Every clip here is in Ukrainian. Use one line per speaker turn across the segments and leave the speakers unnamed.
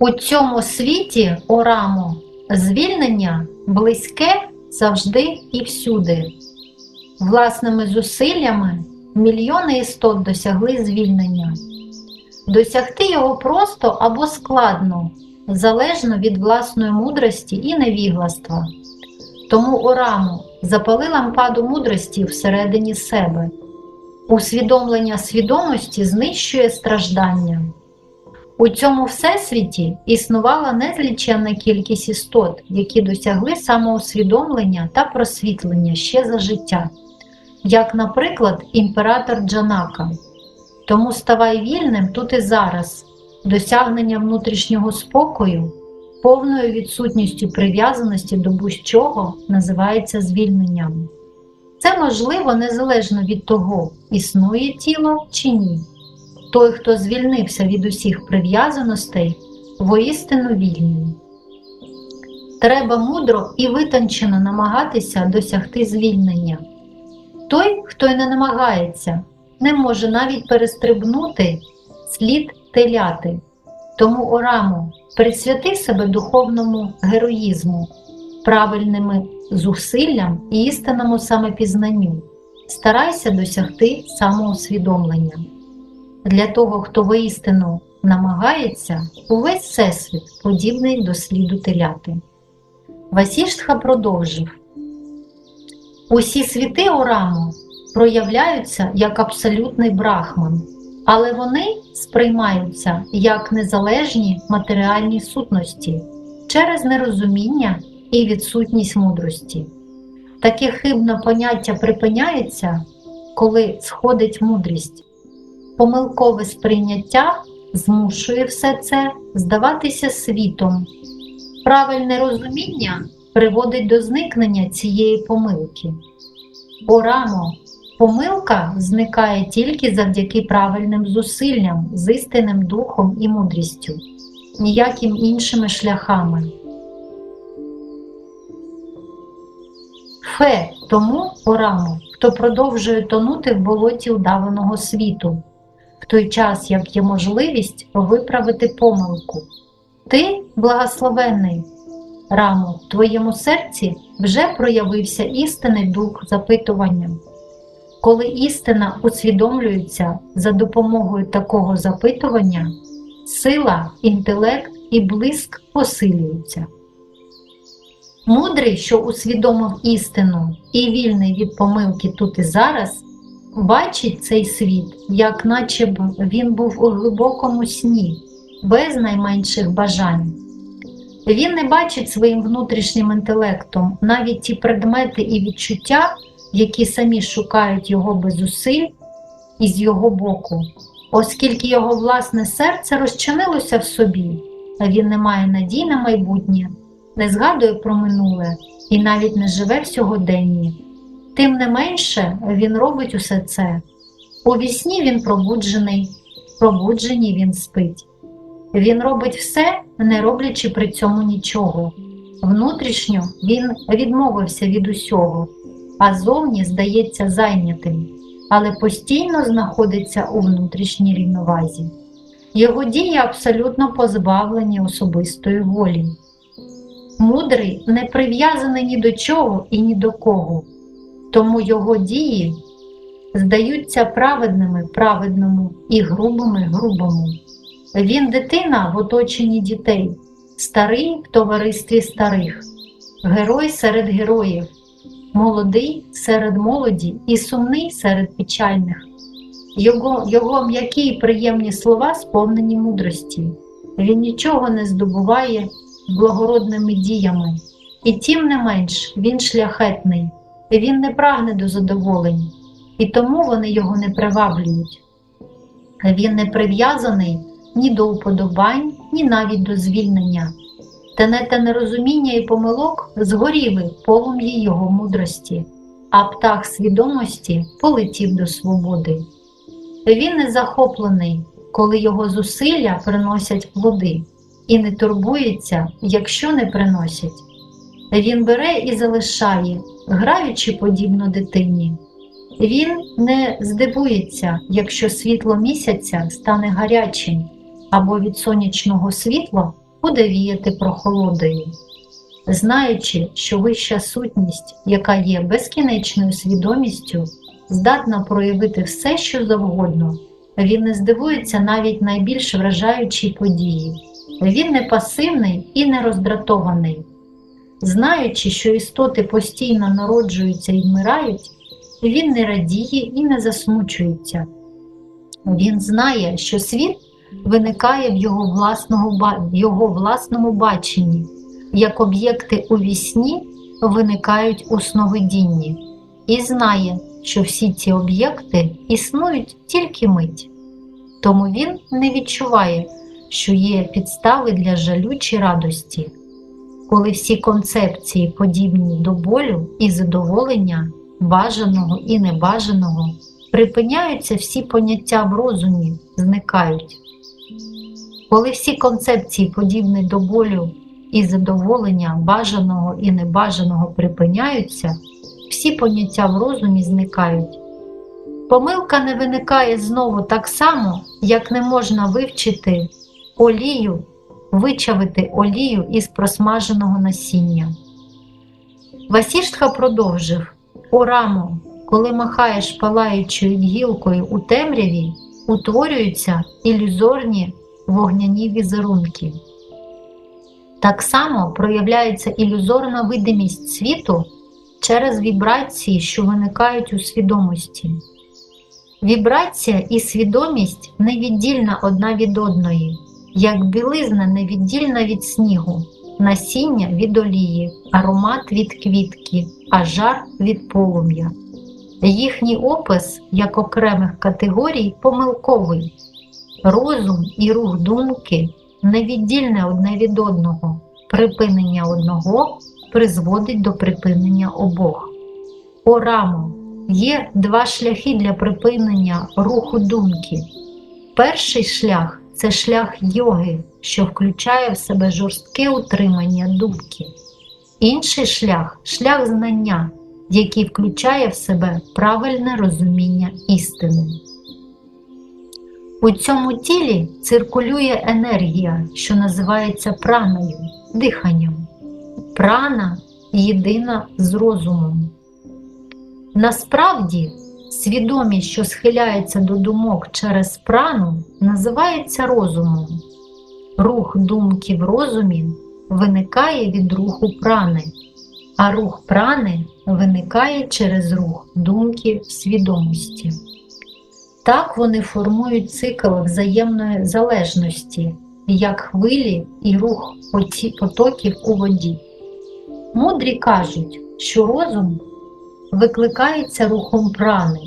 У цьому світі, Орамо, звільнення близьке завжди і всюди. Власними зусиллями мільйони істот досягли звільнення. Досягти його просто або складно, залежно від власної мудрості і невігластва. Тому Орамо запали лампаду мудрості всередині себе. Усвідомлення свідомості знищує страждання. У цьому всесвіті існувала незліченна кількість істот, які досягли самоусвідомлення та просвітлення ще за життя, як, наприклад, імператор Джанака. Тому ставай вільним тут і зараз, досягнення внутрішнього спокою, повною відсутністю прив'язаності до будь-чого називається звільненням. Це можливо незалежно від того, існує тіло чи ні. Той, хто звільнився від усіх прив'язаностей, воістину вільний. Треба мудро і витончено намагатися досягти звільнення. Той, хто й не намагається, не може навіть перестрибнути слід теляти. Тому Орамо, присвяти себе духовному героїзму, правильними зусиллям і істинному самопізнанню. Старайся досягти самоусвідомлення. Для того, хто воістину намагається, увесь всесвіт подібний до сліду теляти. Васіштха продовжив. Усі світи Ораму проявляються як абсолютний брахман, але вони сприймаються як незалежні матеріальні сутності через нерозуміння і відсутність мудрості. Таке хибне поняття припиняється, коли сходить мудрість. Помилкове сприйняття змушує все це здаватися світом. Правильне розуміння приводить до зникнення цієї помилки. Орамо, помилка зникає тільки завдяки правильним зусиллям з істинним духом і мудрістю, ніяким іншими шляхами. Фе тому Орамо, хто продовжує тонути в болоті удаваного світу, той час як є можливість виправити помилку. Ти благословенний, Рамо, в твоєму серці вже проявився істинний дух запитування. Коли істина усвідомлюється за допомогою такого запитування, сила, інтелект і блиск посилюються. Мудрий, що усвідомив істину і вільний від помилки тут і зараз, бачить цей світ, як наче б він був у глибокому сні, без найменших бажань. Він не бачить своїм внутрішнім інтелектом навіть ті предмети і відчуття, які самі шукають його без зусиль із його боку, оскільки його власне серце розчинилося в собі, а він не має надій на майбутнє, не згадує про минуле і навіть не живе в сьогоденні. Тим не менше він робить усе це. У вісні він пробуджений, в він спить. Він робить все, не роблячи при цьому нічого. Внутрішньо він відмовився від усього, а зовні здається зайнятим, але постійно знаходиться у внутрішній рівновазі. Його дії абсолютно позбавлені особистої волі. Мудрий не прив'язаний ні до чого і ні до кого, тому його дії здаються праведними праведному і грубими грубому. Він дитина в оточенні дітей, старий в товаристві старих, герой серед героїв, молодий серед молоді і сумний серед печальних. Його, його м'які і приємні слова сповнені мудрості. Він нічого не здобуває благородними діями, і тим не менш він шляхетний, він не прагне до задоволень, і тому вони його не приваблюють. Він не прив'язаний ні до уподобань, ні навіть до звільнення. Тенета нерозуміння і помилок згоріли полум'ї його мудрості, а птах свідомості полетів до свободи. Він не захоплений, коли його зусилля приносять плоди, і не турбується, якщо не приносять. Він бере і залишає, граючи подібно дитині. Він не здивується, якщо світло місяця стане гарячим, або від сонячного світла буде віяти прохолодою. Знаючи, що вища сутність, яка є безкінечною свідомістю, здатна проявити все, що завгодно, він не здивується навіть найбільш вражаючій події. Він не пасивний і не роздратований. Знаючи, що істоти постійно народжуються і вмирають, він не радіє і не засмучується. Він знає, що світ виникає в його, власного, ба- в його власному баченні, як об'єкти у вісні виникають у сновидінні, і знає, що всі ці об'єкти існують тільки мить. Тому він не відчуває, що є підстави для жалю чи радості, коли всі концепції подібні до болю і задоволення, бажаного і небажаного, припиняються всі поняття в розумі, зникають. Коли всі концепції подібні до болю і задоволення бажаного і небажаного припиняються, всі поняття в розумі зникають. Помилка не виникає знову так само, як не можна вивчити олію, вичавити олію із просмаженого насіння. Васіштха продовжив О рамо, коли махаєш палаючою гілкою у темряві, утворюються ілюзорні вогняні візерунки. Так само проявляється ілюзорна видимість світу через вібрації, що виникають у свідомості. Вібрація і свідомість невіддільна одна від одної, як білизна невіддільна від снігу, насіння від олії, аромат від квітки, а жар від полум'я. Їхній опис як окремих категорій помилковий. Розум і рух думки невіддільне одне від одного. Припинення одного призводить до припинення обох. О рамо, є два шляхи для припинення руху думки. Перший шлях це шлях йоги, що включає в себе жорстке утримання думки. Інший шлях шлях знання, який включає в себе правильне розуміння істини. У цьому тілі циркулює енергія, що називається праною, диханням. Прана єдина з розумом. Насправді, свідомість, що схиляється до думок через прану, називається розумом. Рух думки в розумі виникає від руху прани, а рух прани виникає через рух думки в свідомості. Так вони формують цикл взаємної залежності, як хвилі і рух потоків у воді. Мудрі кажуть, що розум викликається рухом прани,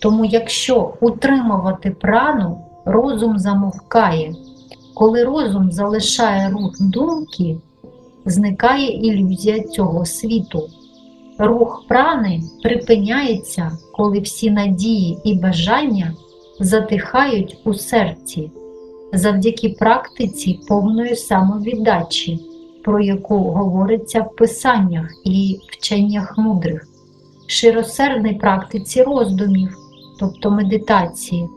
тому якщо утримувати прану, розум замовкає. Коли розум залишає рух думки, зникає ілюзія цього світу. Рух прани припиняється, коли всі надії і бажання затихають у серці завдяки практиці повної самовіддачі, про яку говориться в писаннях і вченнях мудрих, широсердній практиці роздумів, тобто медитації,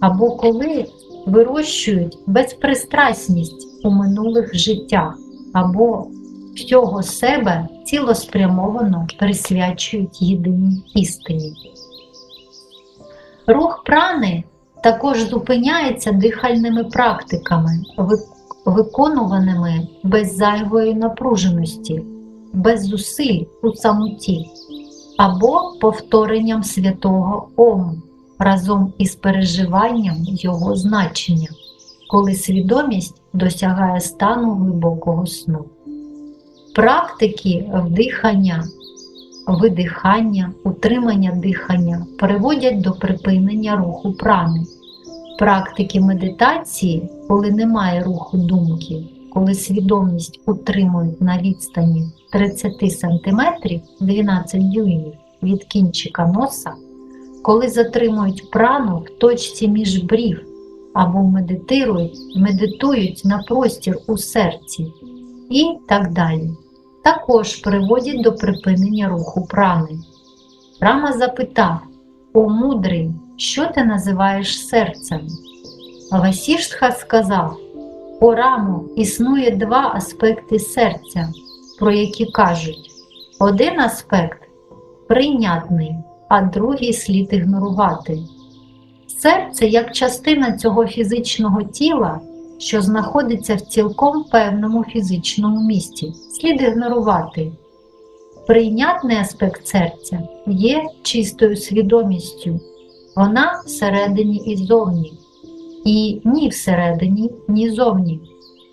або коли вирощують безпристрасність у минулих життях, або всього себе цілеспрямовано присвячують єдиній істині. Рух прани також зупиняється дихальними практиками, виконуваними без зайвої напруженості, без зусиль у самоті, або повторенням святого Ом разом із переживанням його значення, коли свідомість досягає стану глибокого сну. Практики вдихання, видихання, утримання дихання приводять до припинення руху прани. Практики медитації, коли немає руху думки, коли свідомість утримують на відстані 30 см 12 дюймів від кінчика носа, коли затримують прану в точці між брів або медитують, медитують на простір у серці і так далі. Також приводять до припинення руху прани. Рама запитав: О мудрий, що ти називаєш серцем? Васіштха сказав: У існує два аспекти серця, про які кажуть: один аспект прийнятний, а другий слід ігнорувати. Серце як частина цього фізичного тіла, що знаходиться в цілком певному фізичному місці, слід ігнорувати. Прийнятний аспект серця є чистою свідомістю, вона всередині і зовні, і ні всередині, ні зовні.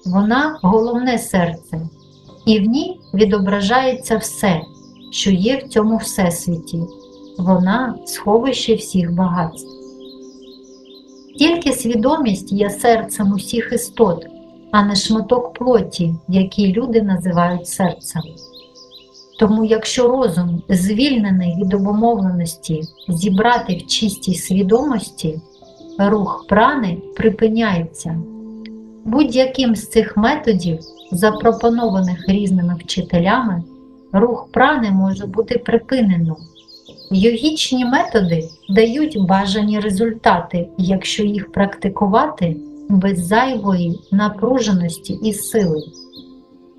Вона головне серце, і в ній відображається все, що є в цьому всесвіті. Вона сховище всіх багатств. Тільки свідомість є серцем усіх істот, а не шматок плоті, який люди називають серцем. Тому, якщо розум, звільнений від обумовленості, зібрати в чистій свідомості, рух прани припиняється. Будь-яким з цих методів, запропонованих різними вчителями, рух прани може бути припинено. Йогічні методи дають бажані результати, якщо їх практикувати без зайвої напруженості і сили.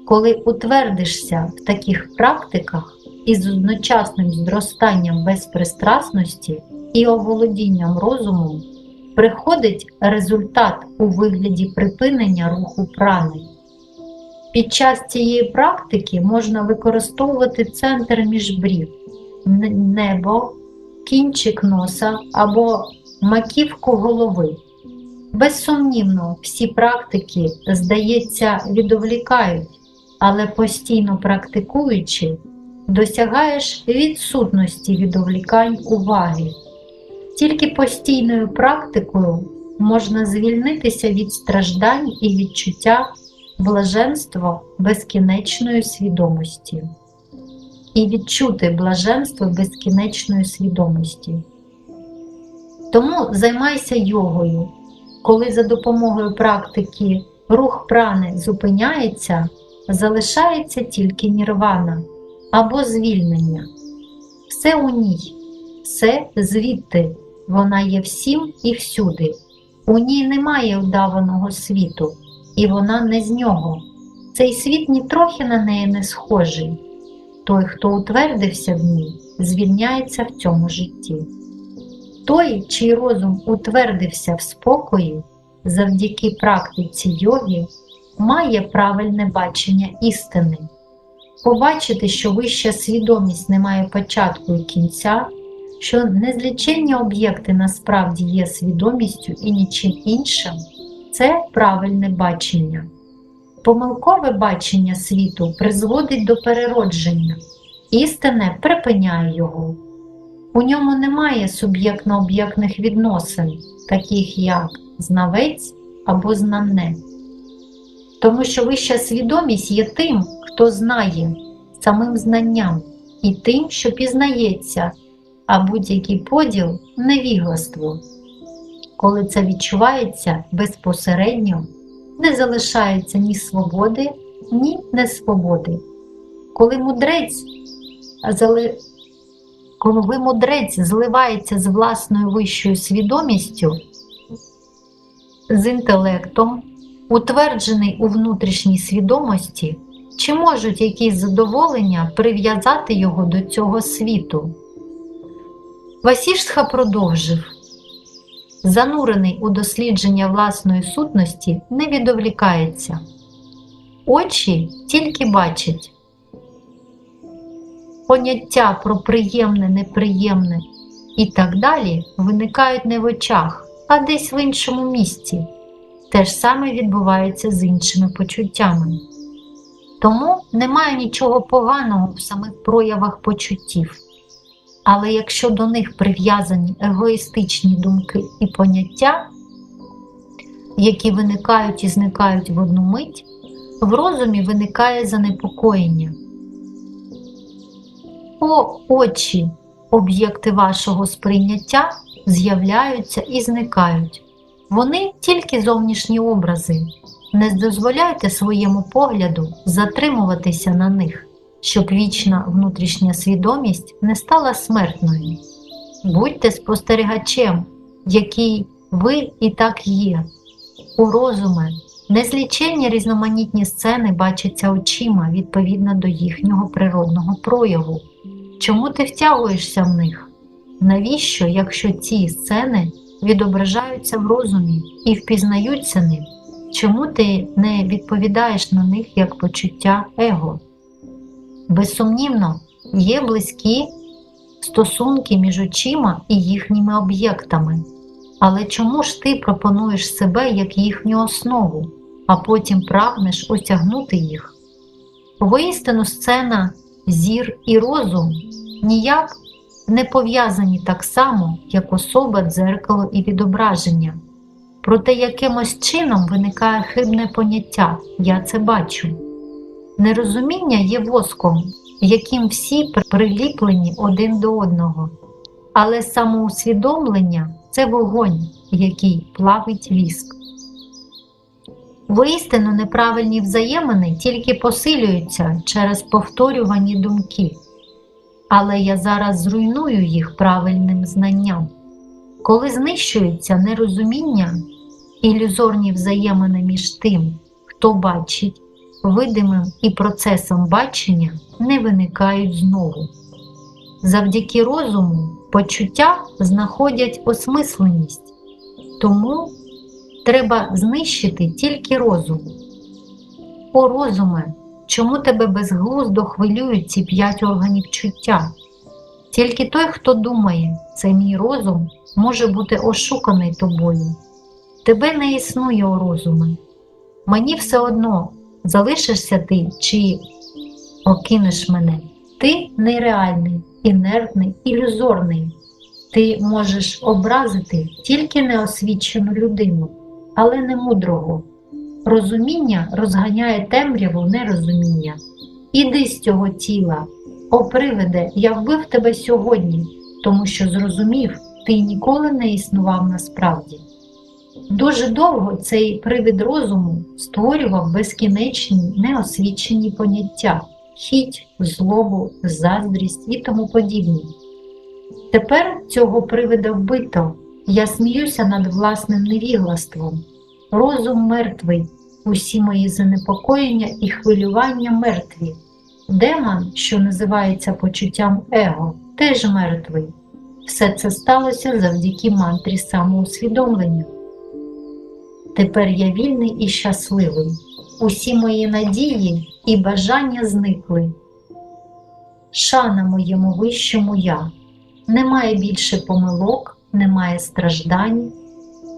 Коли утвердишся в таких практиках із одночасним зростанням безпристрасності і оволодінням розумом, приходить результат у вигляді припинення руху прани. Під час цієї практики можна використовувати центр міжбрів, небо, кінчик носа або маківку голови. Безсумнівно, всі практики, здається, відволікають, але постійно практикуючи, досягаєш відсутності відволікань уваги. Тільки постійною практикою можна звільнитися від страждань і відчуття блаженства безкінечної свідомості і відчути блаженство безкінечної свідомості. Тому займайся йогою. Коли за допомогою практики рух прани зупиняється, залишається тільки нірвана або звільнення. Все у ній, все звідти, вона є всім і всюди. У ній немає удаваного світу, і вона не з нього. Цей світ нітрохи на неї не схожий. Той, хто утвердився в ній, звільняється в цьому житті. Той, чий розум утвердився в спокої, завдяки практиці йоги, має правильне бачення істини. Побачити, що вища свідомість не має початку і кінця, що незліченні об'єкти насправді є свідомістю і нічим іншим це правильне бачення. Помилкове бачення світу призводить до переродження, істине припиняє його. У ньому немає суб'єктно-об'єктних відносин, таких як знавець або знане. Тому що вища свідомість є тим, хто знає самим знанням і тим, що пізнається, а будь-який поділ невігластво. Коли це відчувається безпосередньо, не залишається ні свободи, ні несвободи. Коли мудрець зали... коли мудрець зливається з власною вищою свідомістю, з інтелектом, утверджений у внутрішній свідомості, чи можуть якісь задоволення прив'язати його до цього світу? Васіштха продовжив. Занурений у дослідження власної сутності, не відволікається. Очі тільки бачать. Поняття про приємне, неприємне і так далі виникають не в очах, а десь в іншому місці. Те ж саме відбувається з іншими почуттями. Тому немає нічого поганого в самих проявах почуттів. Але якщо до них прив'язані егоїстичні думки і поняття, які виникають і зникають в одну мить, в розумі виникає занепокоєння. О очі, об'єкти вашого сприйняття з'являються і зникають. Вони тільки зовнішні образи. Не дозволяйте своєму погляду затримуватися на них, щоб вічна внутрішня свідомість не стала смертною. Будьте спостерігачем, який ви і так є. У розуме, Незліченні різноманітні сцени бачаться очима відповідно до їхнього природного прояву. Чому ти втягуєшся в них? Навіщо, якщо ці сцени відображаються в розумі і впізнаються ним? Чому ти не відповідаєш на них як почуття его? Безсумнівно, є близькі стосунки між очима і їхніми об'єктами. Але чому ж ти пропонуєш себе як їхню основу, а потім прагнеш осягнути їх? Воістину сцена, зір і розум ніяк не пов'язані так само, як особа, дзеркало і відображення. Проте якимось чином виникає хибне поняття я це бачу. Нерозуміння є воском, яким всі приліплені один до одного, але самоусвідомлення це вогонь, який плавить віск. Воістину неправильні взаємини тільки посилюються через повторювані думки, але я зараз зруйную їх правильним знанням. Коли знищується нерозуміння, ілюзорні взаємини між тим, хто бачить, видимим і процесом бачення не виникають знову. Завдяки розуму почуття знаходять осмисленість, тому треба знищити тільки розум. О розуме, чому тебе безглуздо хвилюють ці п'ять органів чуття? Тільки той, хто думає, це мій розум, може бути ошуканий тобою. Тебе не існує о розуме. Мені все одно, залишишся ти чи окинеш мене. Ти нереальний, інертний, ілюзорний. Ти можеш образити тільки неосвічену людину, але не мудрого. Розуміння розганяє темряву нерозуміння. Іди з цього тіла, о привиде, я вбив тебе сьогодні, тому що зрозумів, ти ніколи не існував насправді. Дуже довго цей привид розуму створював безкінечні неосвічені поняття, хіть, злобу, заздрість і тому подібні. Тепер цього привида вбито, я сміюся над власним невіглаством. Розум мертвий, усі мої занепокоєння і хвилювання мертві. Демон, що називається почуттям его, теж мертвий. Все це сталося завдяки мантрі самоусвідомлення. Тепер я вільний і щасливий. Усі мої надії і бажання зникли. Шана моєму вищому я. Немає більше помилок, немає страждань,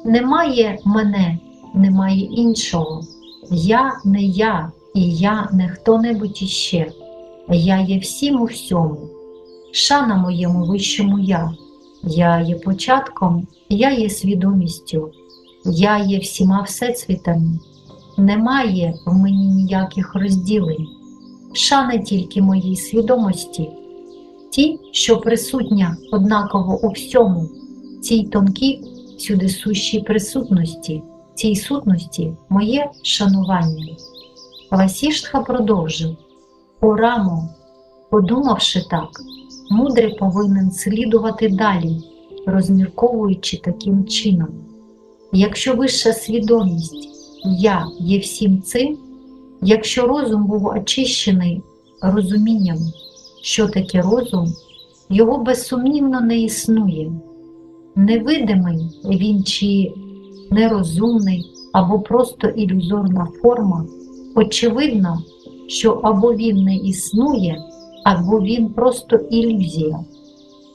немає мене, немає іншого. Я не я, і я не хто-небудь іще. Я є всім у всьому. Шана моєму вищому я. Я є початком, я є свідомістю, я є всіма всесвітами. Немає в мені ніяких розділень. Шана тільки моїй свідомості, ті, що присутня однаково у всьому, цій тонкій, сюди сущій присутності, цій сутності моє шанування. Васіштха продовжив О рамо, подумавши так, мудрий повинен слідувати далі, розмірковуючи таким чином. Якщо вища свідомість Я є всім цим, якщо розум був очищений розумінням, що таке розум, його безсумнівно не існує. Невидимий він чи нерозумний, або просто ілюзорна форма, очевидно, що або він не існує, або він просто ілюзія.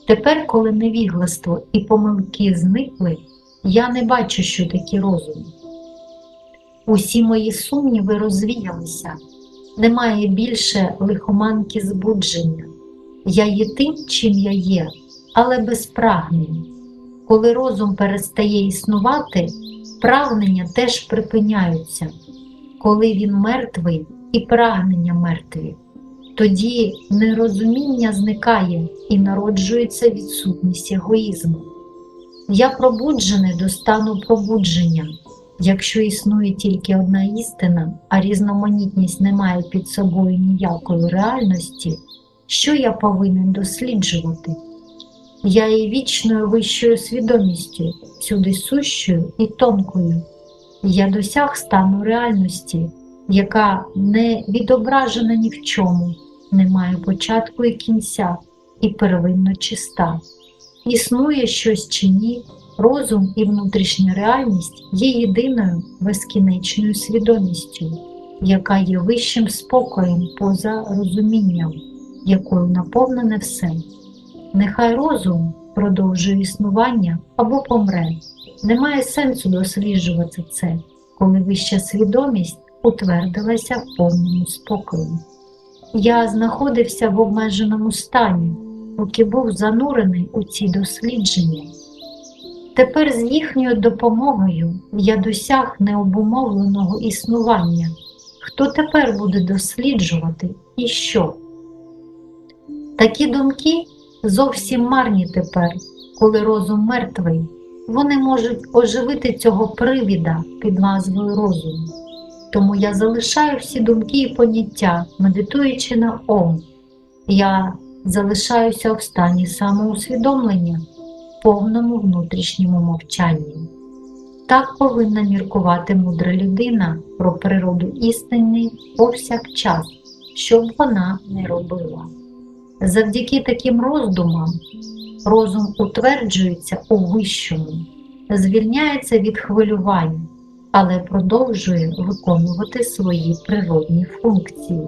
Тепер, коли невігластво і помилки зникли, я не бачу, що таке розум. Усі мої сумніви розвіялися, немає більше лихоманки збудження. Я є тим, чим я є, але без прагнення. Коли розум перестає існувати, прагнення теж припиняються. Коли він мертвий і прагнення мертві, тоді нерозуміння зникає і народжується відсутність егоїзму. Я пробуджений до стану пробудження. Якщо існує тільки одна істина, а різноманітність не має під собою ніякої реальності, що я повинен досліджувати? Я є вічною вищою свідомістю, всюди сущою і тонкою. Я досяг стану реальності, яка не відображена ні в чому, не має початку і кінця, і первинно чиста. Існує щось чи ні, розум і внутрішня реальність є єдиною безкінечною свідомістю, яка є вищим спокоєм поза розумінням, якою наповнене все. Нехай розум продовжує існування або помре. Немає сенсу досліджувати це, коли вища свідомість утвердилася в повному спокої. Я знаходився в обмеженому стані, поки був занурений у ці дослідження. Тепер з їхньою допомогою я досяг необумовленого існування. Хто тепер буде досліджувати і що? Такі думки зовсім марні тепер, коли розум мертвий. Вони можуть оживити цього привіда під назвою розум. Тому я залишаю всі думки і поняття, медитуючи на Ом. Я залишаюся в стані самоусвідомлення, повному внутрішньому мовчанні. Так повинна міркувати мудра людина про природу істини повсякчас, що б вона не робила. Завдяки таким роздумам розум утверджується у вищому, звільняється від хвилювань, але продовжує виконувати свої природні функції.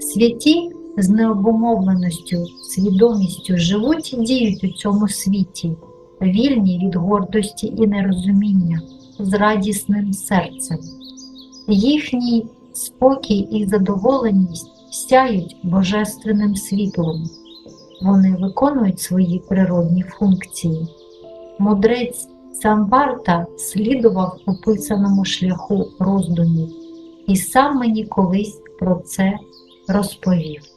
Святі з необумовленістю, свідомістю живуть і діють у цьому світі, вільні від гордості і нерозуміння, з радісним серцем. Їхній спокій і задоволеність сяють божественним світлом. Вони виконують свої природні функції. Мудрець Самварта слідував описаному шляху роздумів і сам мені колись про це розповів.